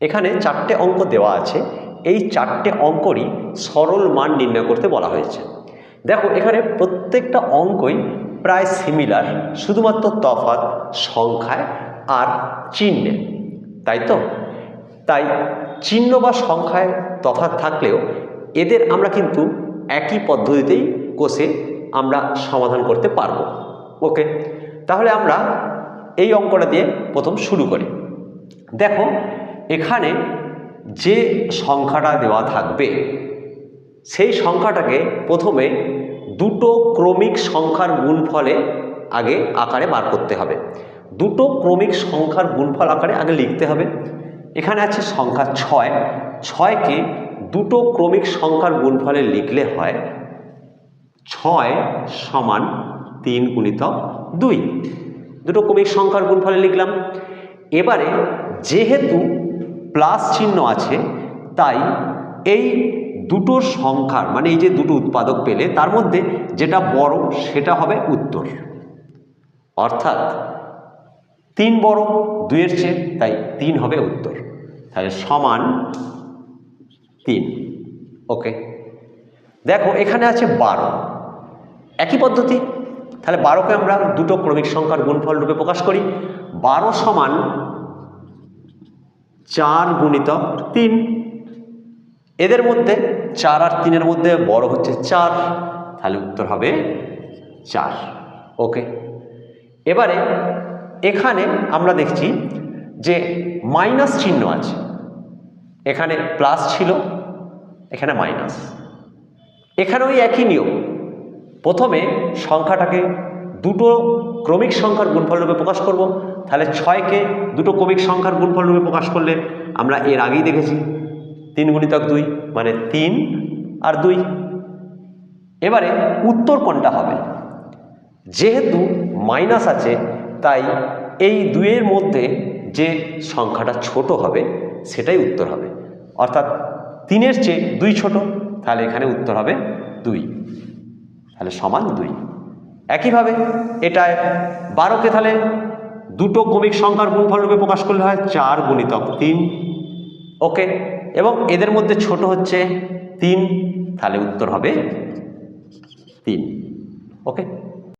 এখানে চারটে অঙ্ক দেওয়া আছে। এই চারটে অঙ্করই সরল মান নির্ণয় করতে বলা হয়েছে। দেখো, এখানে প্রত্যেকটা অঙ্কই প্রায় সিমিলার শুধুমাত্র তফাৎ, সংখ্যায় আর চিহ্নে। তাই তো? তাই চিহ্ন বা সংখ্যায় তফাৎ থাকলেও এদের আমরা কিন্তু একই পদ্ধতিতেই কষে আমরা সমাধান করতে পারব। ওকে? তাহলে আমরা এই অঙ্কটা দিয়ে প্রথম শুরু করি। দেখো এখানে যে সংখ্যাটা দেওয়া থাকবে, সেই সংখ্যাটাকে প্রথমে দুটো ক্রমিক সংখ্যার গুণফলে আগে আকারে বার করতে হবে। দুটো ক্রমিক সংখ্যার গুণফল আকারে আগে লিখতে হবে। এখানে আছে সংখ্যা ছয়। ছয়কে দুটো ক্রমিক সংখ্যার গুণফলে লিখলে হয় ছয় সমান তিন গুণিতক দুই। দুটো ক্রমিক সংখ্যার গুণফলে লিখলাম। এবারে যেহেতু প্লাস চিহ্ন আছে, তাই এই দুটো সংখ্যার মানে এই যে দুটো উৎপাদক পেলে, তার মধ্যে যেটা বড় সেটা হবে উত্তর। অর্থাৎ তিন বড়, দুইয়ের চেয়ে, তাই তিন হবে উত্তর। তাহলে সমান তিন। ওকে। দেখো, এখানে আছে বারো। একই পদ্ধতি। তাহলে বারোকে আমরা দুটো ক্রমিক সংখ্যার গুণফল রূপে প্রকাশ করি। বারো সমান চার গুণিতক তিন। এদের মধ্যে চার আর তিনের মধ্যে বড় হচ্ছে চার। তাহলে উত্তর হবে চার। ওকে। এবারে এখানে আমরা দেখছি যে মাইনাস চিহ্ন আছে। এখানে প্লাস ছিল, এখানে মাইনাস। এখানে ওই একই নিয়ম। প্রথমে সংখ্যাটাকে দুটো ক্রমিক সংখ্যার গুণফল রূপে প্রকাশ করব। তাহলে ছয়কে দুটো ক্রমিক সংখ্যার গুণফল রূপে প্রকাশ করলে আমরা এর আগেই দেখেছি তিন গুণিতক দুই মানে তিন আর দুই। এবারে উত্তর কোনটা হবে? যেহেতু মাইনাস আছে, তাই এই দুইয়ের মধ্যে যে সংখ্যাটা ছোট হবে, সেটাই উত্তর হবে। অর্থাৎ তিনের চেয়ে দুই ছোট, তাহলে এখানে উত্তর হবে দুই। তাহলে সমান দুই। একইভাবে এটায় বারোকে তাহলে দুটো ক্রমিক সংখ্যার গুণফল রূপে প্রকাশ করলে হয় চার গুণিতক তিন। ওকে, এবং এদের মধ্যে ছোট হচ্ছে তিন, তাহলে উত্তর হবে তিন। ওকে?